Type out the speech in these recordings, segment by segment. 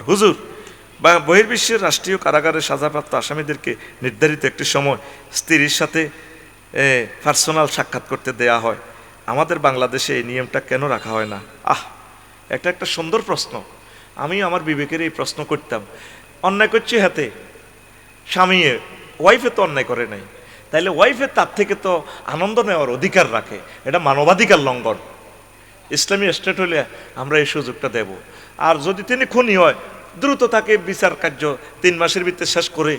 হুজুর, বা বহির্বিশ্বের রাষ্ট্রীয় কারাগারে সাজাপ্রাপ্ত আসামিদেরকে নির্ধারিত একটি সময় স্ত্রীর সাথে পার্সোনাল সাক্ষাৎ করতে দেয়া হয়। আমাদের বাংলাদেশে এই নিয়মটা কেন রাখা হয় না? আহ একটা একটা সুন্দর প্রশ্ন। আমি আমার বিবেকের এই প্রশ্ন করতাম। অন্যায় করছি হাতে? স্বামী ওয়াইফে তো অন্যায় করে নাই। তাইলে ওয়াইফে তার থেকে তো আনন্দ নেওয়ার অধিকার রাখে। এটা মানবাধিকার লঙ্ঘন। ইসলামী স্টেট হলে আমরা এই সুযোগটা দেব। আর যদি তিনি খুনি হয়, দ্রুত তাকে বিচার কার্য তিন মাসের ভিতরে শেষ করে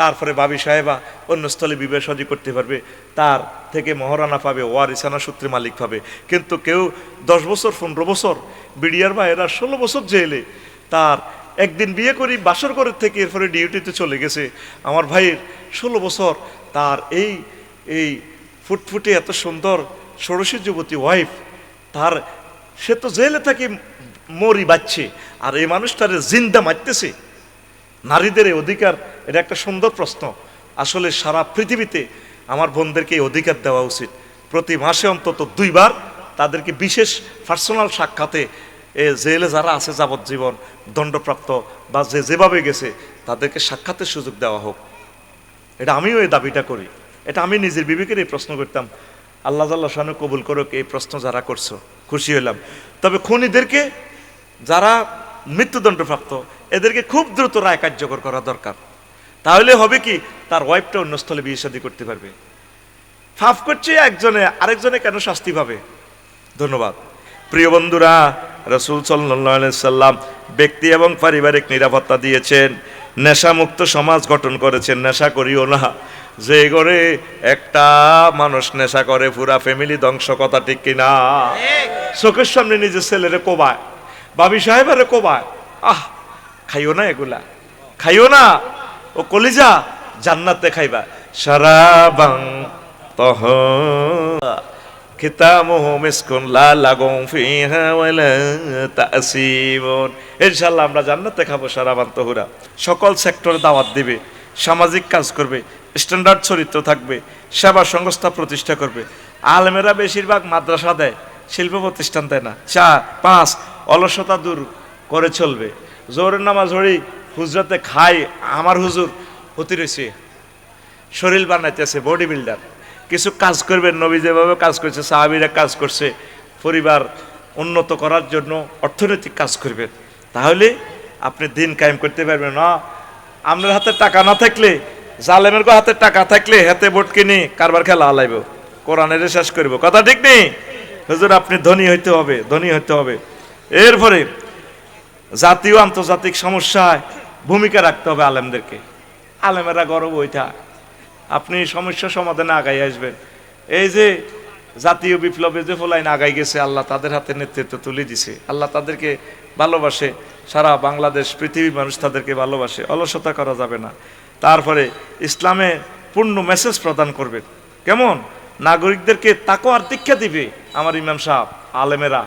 তারপরে বাবি সাহেবা অন্য স্থলে সাদী করতে পারবে, তার থেকে মহারানা পাবে, ওয়ারিসানা সূত্রে মালিক পাবে। কিন্তু কেউ দশ বছর, পনেরো বছর, বিডিআর বা এরা ষোলো বছর জেলে, তার একদিন বিয়ে করি, বাসর ঘরের থেকে এরপরে ডিউটিতে চলে গেছে। আমার ভাইয়ের ষোলো বছর, তার এই এই ফুটফুটে এত সুন্দর ষোড়শী যুবতী ওয়াইফ তার সে তো জেলে থাকি মরি বাচ্ছে, আর এই মানুষটারে জিন্দা মারতেছে। নারীদের এই অধিকার, এটা একটা সুন্দর প্রশ্ন। আসলে সারা পৃথিবীতে আমার বোনদেরকে এই অধিকার দেওয়া উচিত। প্রতি মাসে অন্তত দুইবার তাদেরকে বিশেষ পার্সোনাল সাক্ষাতে এ জেলে যারা আছে যাবজ্জীবন দণ্ডপ্রাপ্ত বা যে যেভাবে গেছে, তাদেরকে সাক্ষাতের সুযোগ দেওয়া হোক। এটা আমিও এই দাবিটা করি। এটা আমি নিজের বিবেকের এই প্রশ্ন করতাম। আল্লাহ জাল্লাহ শানু কবুল করুক, এই প্রশ্ন যারা করছ, খুশি হলাম তবে খুনিদেরকে যারা মৃত্যুদণ্ডপ্রাপ্ত, এদেরকে খুব দ্রুত রায় কার্যকর করা দরকার। তাহলে হবে কি, তার ওয়াইফটা অন্য স্থলে বিয়ে শাদী করতে পারবে। ফাফ করছে একজনে, আরেকজনে কেন শাস্তি পাবে? ধন্যবাদ। প্রিয় বন্ধুরা, রসুল সাল্লাম ব্যক্তি এবং পারিবারিক নিরাপত্তা দিয়েছেন, নেশামুক্ত সমাজ গঠন করেছেন, নেশা করিও না। যে ঘরে একটা মানুষ নেশা করে, পুরা ফ্যামিলি ধ্বংস কথা ঠিক কিনা? চোখের সামনে নিজের ছেলেরে কোবায়, বাবি সাহেবের কোবায়। আহ, খাইও না এগুলা। খাইও না। ও কলিজা জান্নাতে খাইবা। সারা বাং তহ খিতামহ মিসকুন লা লাগং ফিহা ওয়ালা ইনশাআল্লাহ আমরা জান্নাতে খাব সারা বান তহুরা। সকল সেক্টরে দাওয়াত দিবে। সামাজিক কাজ করবে, স্ট্যান্ডার্ড চরিত্র থাকবে, সেবা সংস্থা প্রতিষ্ঠা করবে। আলমেরা বেশিরভাগ মাদ্রাসা দেয়, শিল্প প্রতিষ্ঠান দেয় না। চার, পাঁচ, অলসতা দূর করে চলবে। জোরের নামাজ হরি হুজরাতে খাই, আমার হুজুর হতি রয়েছে। শরীর বানাইতেছে বডি বিল্ডার কিছু কাজ করবেন, নবী যেভাবে কাজ করছে, সাহাবিরা কাজ করছে, পরিবার উন্নত করার জন্য অর্থনৈতিক কাজ করবেন। তাহলে আপনি দিন কায়েম করতে পারবেন না। আপনার হাতে টাকা না থাকলে, জালেমের গো হাতে টাকা থাকলে হাতে ভোট কিনে, কারবার খেলা হালাইব, কোরআনের শেষ করব। কথা ঠিক নেই? হুজুর, আপনি ধনী হইতে হবে, ধনী হইতে হবে। এরপরে, জাতীয় আন্তর্জাতিক সমস্যায় ভূমিকা রাখতে হবে আলেমদেরকে। আলেমেরা গর্ব ওইটা আপনি সমস্যা সমাধানে আগাই আসবেন। এই যে জাতীয় বিপ্লবে যে ফলাইন আগাই গেছে, আল্লাহ তাদের হাতে নেতৃত্ব তুলে দিছে। আল্লাহ তাদেরকে ভালোবাসে। সারা বাংলাদেশ পৃথিবী মানুষ তাদেরকে ভালোবাসে। অলসতা করা যাবে না। তারপরে ইসলামে পূর্ণ মেসেজ প্রদান করবে। কেমন? নাগরিকদেরকে তাকো আর দীক্ষা দিবে আমার ইমাম সাহেব, আলেমেরা।